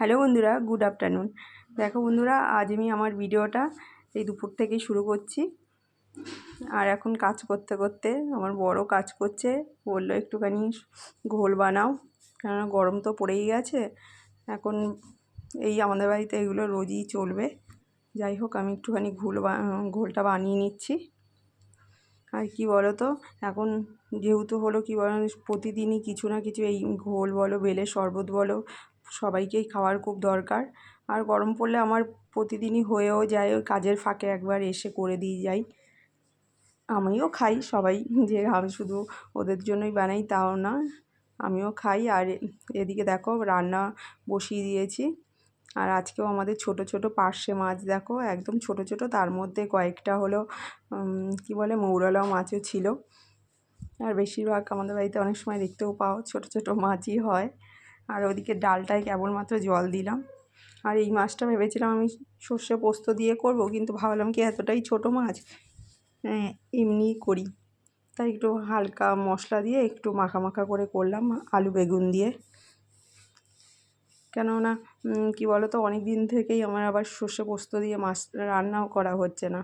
Hello বন্ধুরা, good afternoon. দেখো বন্ধুরা, আজ আমি আমার ভিডিওটা এই দুপুর থেকেই শুরু করছি। আর এখন কাজ করতে করতে আমার বড় কাজ করছে, বলল একটুখানি ঘোল বানাও। কেননা গরম তো পড়েই গেছে, এখন এই আমাদের বাড়িতে এগুলো রোজই চলবে। যাই হোক, আমি একটুখানি ঘোল ঘোলটা বানিয়ে নিচ্ছি। আর কি বলো তো এখন যেহেতু হলো কি বলো প্রতিদিনই কিছু না কিছু এই ঘোল বলো, বেলে শরবত বলো সবাইকেই খাওয়ার খুব দরকার। আর গরম পড়লে আমার প্রতিদিনই হয়েও যায়, ওই কাজের ফাঁকে একবার এসে করে দিয়ে যাই। আমিও খাই, সবাই যে আমি শুধু ওদের জন্যই বানাই তাও না, আমিও খাই। আর এদিকে দেখো রান্না বসিয়ে দিয়েছি। আর আজকেও আমাদের ছোট ছোট পার্শে মাছ দেখো, একদম ছোট ছোট, তার মধ্যে কয়েকটা হলো কি বলে মৌরলা মাছও ছিল। আর বেশিরভাগ আমাদের বাড়িতে অনেক সময় দেখতেও পাও, ছোট ছোট মাছই হয়। আর ওদিকে ডালটায় কেবলমাত্র জল দিলাম। আর এই মাছটা ভেবেছিলাম আমি সর্ষে পোস্ত দিয়ে করব, কিন্তু ভাবলাম কি এতটাই ছোট মাছ হ্যাঁ এমনিই করি। তাই একটু হালকা মশলা দিয়ে একটু মাখা মাখা করে করলাম আলু বেগুন দিয়ে। কেননা কি বলো তো অনেক দিন থেকেই আমার আবার সর্ষে পোস্ত দিয়ে মাছ রান্নাও করা হচ্ছে না।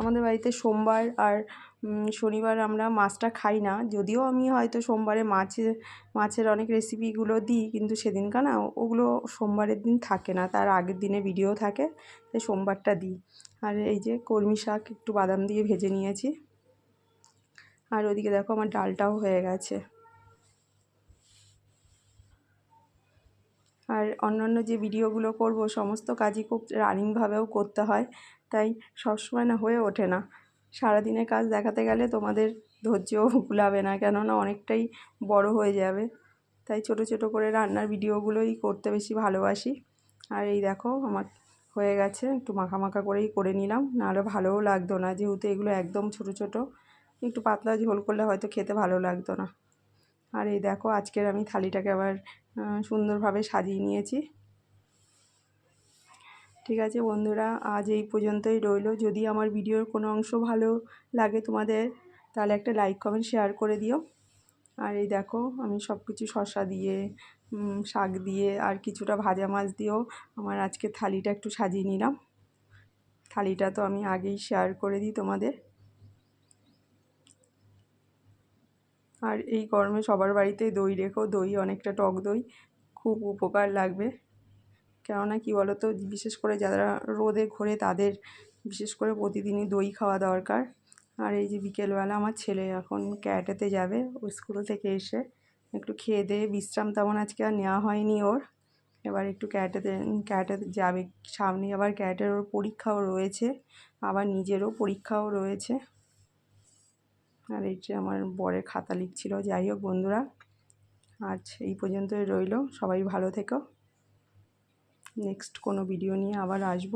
আমাদের বাড়িতে সোমবার আর শনিবার আমরা মাছটা খাই না। যদিও আমি হয়তো সোমবারে মাছের মাছের অনেক রেসিপিগুলো দিই, কিন্তু সেদিনকার না ওগুলো সোমবারের দিন থাকে না, তার আগের দিনে ভিডিও থাকে, তাই সোমবারটা দিই। আর এই যে কলমি শাক, একটু বাদাম দিয়ে ভেজে নিয়েছি। আর ওদিকে দেখো আমার ডালটাও হয়ে গেছে। আর অন্যান্য যে ভিডিওগুলো করব, সমস্ত কাজই খুব রানিংভাবেও করতে হয়। তাই সবসময় না হয়ে ওঠে না। সারাদিনের কাজ দেখাতে গেলে তোমাদের ধৈর্যও কুলাবে না, কেননা অনেকটাই বড় হয়ে যাবে। তাই ছোট ছোট করে রান্নার ভিডিওগুলোই করতে বেশি ভালোবাসি। আর এই দেখো, আমার হয়ে গেছে, একটু মাখা করেই করে নিলাম। নাহলে ভালোও লাগতো না, যেহেতু এগুলো একদম ছোট ছোট। একটু পাতলা ঝোল করলে হয়তো খেতে ভালো লাগতো না। আর এই দেখো, আজকের আমি থালিটাকে আবার সুন্দরভাবে সাজিয়ে নিয়েছি। ঠিক আছে বন্ধুরা, আজ এই পর্যন্তই রইল। যদি আমার ভিডিওর কোনো অংশ ভালো লাগে তোমাদের, তাহলে একটা লাইক কমেন্ট শেয়ার করে দিও। আর এই দেখো, আমি সব কিছু শশা দিয়ে শাক দিয়ে, আর কিছুটা ভাজা মাছ দিয়েও আমার আজকে থালিটা একটু সাজিয়ে নিলাম। থালিটা তো আমি আগেই শেয়ার করে দিই তোমাদের। আর এই গরমে সবার বাড়িতে দই রেখো, দই অনেকটা টক দই, খুব উপকার লাগবে। কেননা কি বলো তো বিশেষ করে যারা রোদে ঘোরে তাদের বিশেষ করে প্রতিদিনই দই খাওয়া দরকার। আর এই যে বিকেলবেলা আমার ছেলে এখন ক্যারেটেতে যাবে ওই স্কুল থেকে এসে, একটু খেয়ে দিয়ে বিশ্রাম তেমন আজকে আর নেওয়া হয়নি ওর। এবার একটু ক্যারেটেতে ক্যারেটেতে যাবে, সামনে আবার ক্যারেটের ওর পরীক্ষাও রয়েছে, আবার নিজেরও পরীক্ষাও রয়েছে। আর এই যে আমার বরের খাতা লিখছিল, যাই হোক বন্ধুরা, আজ এই পর্যন্তই রইল, সবাই ভালো থেকো। নেক্সট কোনো ভিডিও নিয়ে আবার আসব।